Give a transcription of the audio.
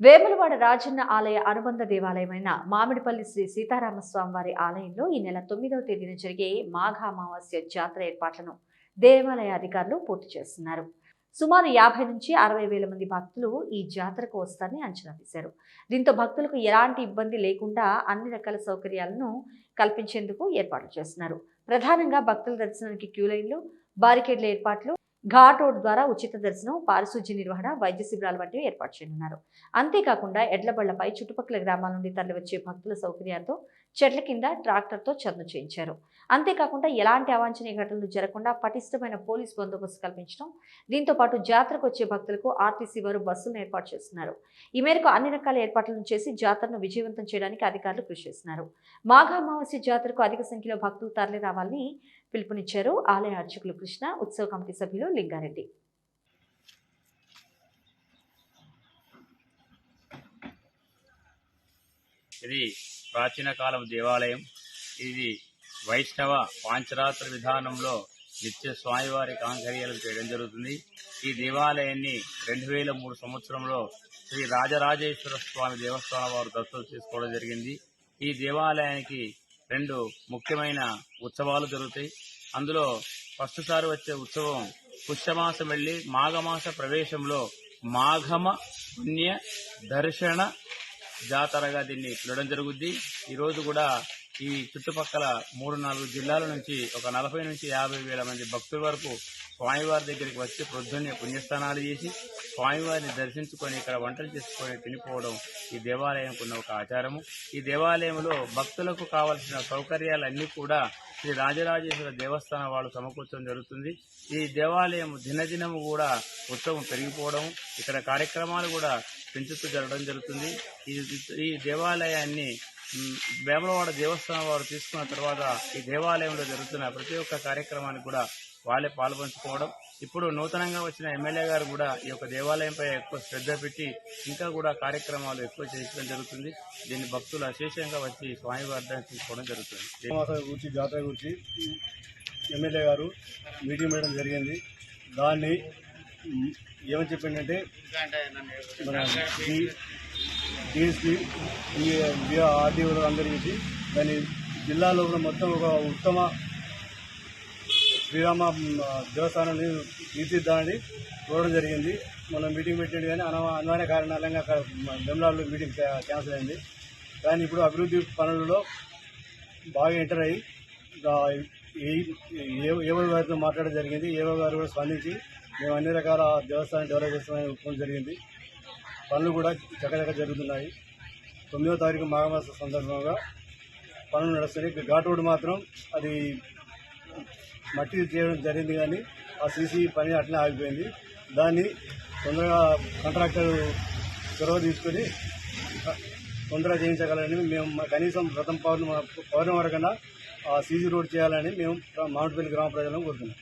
వేములవాడ రాజన్న ఆలయ అనుబంధ దేవాలయమైన మామిడిపల్లి శ్రీ సీతారామస్వామి వారి ఆలయంలో ఈ నెల తొమ్మిదవ తేదీన జరిగే మాఘ అమావాస్య జాతర ఏర్పాట్లను దేవాలయ అధికారులు పూర్తి చేస్తున్నారు. సుమారు యాభై నుంచి అరవై వేల మంది భక్తులు ఈ జాతరకు వస్తారని అంచనా వేశారు. దీంతో భక్తులకు ఎలాంటి ఇబ్బంది లేకుండా అన్ని రకాల సౌకర్యాలను కల్పించేందుకు ఏర్పాట్లు చేస్తున్నారు. ప్రధానంగా భక్తుల దర్శనానికి క్యూ లైన్లు బారికేడ్ల ఏర్పాట్లు ఘాట్ రోడ్ ద్వారా ఉచిత దర్శనం పారిశుధ్య నిర్వహణ వైద్య శిబిరాలు వంటివి ఏర్పాటు చేయనున్నారు. అంతేకాకుండా ఎడ్లబళ్ళపై చుట్టుపక్కల గ్రామాల నుండి తరలివచ్చే భక్తుల సౌకర్యాలతో చెట్ల కింద ట్రాక్టర్తో చదును చేయించారు. అంతేకాకుండా ఎలాంటి అవాంఛనీయ ఘటనలు జరగకుండా పటిష్టమైన పోలీస్ బందోబస్తు కల్పించడం దీంతో పాటు జాతరకు వచ్చే భక్తులకు ఆర్టీసీ వారు బస్సులను ఏర్పాటు చేస్తున్నారు. ఈ మేరకు అన్ని రకాల ఏర్పాట్లను చేసి జాతరను విజయవంతం చేయడానికి అధికారులు కృషి చేస్తున్నారు. మాఘ అమావాస్య జాతరకు అధిక సంఖ్యలో భక్తులు తరలి రావాలని పిలుపునిచ్చారు ఆలయ అర్చకులు కృష్ణ ఉత్సవ కమిటీ సభ్యులు లింగారెడ్డి. ఇది ప్రాచీన కాలం దేవాలయం. ఇది వైష్ణవ పాంచరాత్ర విధానంలో నిత్య స్వామివారి కాంకర్యాలు చేయడం జరుగుతుంది. ఈ దేవాలయాన్ని రెండు వేల మూడు సంవత్సరంలో శ్రీ రాజరాజేశ్వర స్వామి దేవస్థానం వారు దత్తత చేసుకోవడం జరిగింది. ఈ దేవాలయానికి రెండు ముఖ్యమైన ఉత్సవాలు జరుగుతాయి. అందులో ఫస్ట్సారి వచ్చే ఉత్సవం పుష్యమాసం వెళ్ళి మాఘమాస ప్రవేశంలో మాఘమ పుణ్య దర్శన జాతరగా దీన్ని పిలవడం జరుగుద్ది. ఈరోజు కూడా ఈ చుట్టుపక్కల మూడు నాలుగు జిల్లాల నుంచి ఒక నలభై నుంచి యాభై వేల మంది భక్తుల వరకు స్వామివారి దగ్గరికి వచ్చి ప్రొద్దున్నే పుణ్యస్నానాలు చేసి స్వామివారిని దర్శించుకొని ఇక్కడ వంటలు చేసుకొని తినిపోవడం ఈ దేవాలయంకున్న ఒక ఆచారము. ఈ దేవాలయంలో భక్తులకు కావలసిన సౌకర్యాలన్నీ కూడా శ్రీ రాజరాజేశ్వర దేవస్థానం వాళ్ళు సమకూర్చడం జరుగుతుంది. ఈ దేవాలయం దినదినము కూడా ఉత్సవం పెరిగిపోవడం ఇక్కడ కార్యక్రమాలు కూడా పెంచుతూ జరగడం జరుగుతుంది. ఈ ఈ దేవాలయాన్ని వేములవాడ దేవస్థానం వారు తీసుకున్న తర్వాత ఈ దేవాలయంలో జరుగుతున్న ప్రతి ఒక్క కార్యక్రమానికి కూడా వాళ్ళే పాల్పంచుకోవడం. ఇప్పుడు నూతనంగా వచ్చిన ఎమ్మెల్యే గారు కూడా ఈ యొక్క దేవాలయంపై ఎక్కువ శ్రద్ధ పెట్టి ఇంకా కూడా కార్యక్రమాలు ఎక్కువ చేయడం జరుగుతుంది. దీన్ని భక్తులు అశేషంగా వచ్చి స్వామివారి తీసుకోవడం జరుగుతుంది. శ్రీనివాస గురించి జాతర గురించి ఎమ్మెల్యే గారు మీటింగ్ పెట్టడం జరిగింది. దాన్ని ఏమని చెప్పిందంటే మన డిఎస్పీ ఆర్డీఓలు అందరికీ దాని జిల్లాలో కూడా మొత్తం ఒక ఉత్తమ శ్రీరామ దేవస్థానాన్ని తీర్చిద్దామని చూడడం జరిగింది. మనం మీటింగ్ పెట్టింది కానీ అన అనివార్య కారణాలంగా అక్కడ బెమ్లాల్లో మీటింగ్ క్యాన్సిల్ అయింది. కానీ ఇప్పుడు అభివృద్ధి పనులలో బాగా ఎంటర్ అయ్యి ఏ- ఏవో గారితో మాట్లాడడం జరిగింది. ఏవో గారు కూడా స్పందించి మేము అన్ని రకాల దేవస్థానం డెవలప్ చేస్తామని ఒప్పుకోవడం జరిగింది. పనులు కూడా చక్కచక్క జరుగుతున్నాయి. తొమ్మిదో తారీఖు మాఘమాస సందర్భంగా పనులు నడుస్తున్నాయి. ఘాట్ రోడ్ మాత్రం అది మట్టి చేయడం జరిగింది కానీ ఆ సీసీ పని అట్లనే ఆగిపోయింది. దాన్ని తొందరగా కాంట్రాక్టర్ చొరవ తీసుకొని తొందరగా చేయించగలని మేము కనీసం ప్రథమ పౌర్ణమి పౌర్ణమి వరకన్నా ఆ సీసీ రోడ్ చేయాలని మేము మామిడిపల్లి గ్రామ ప్రజలను కోరుతున్నాం.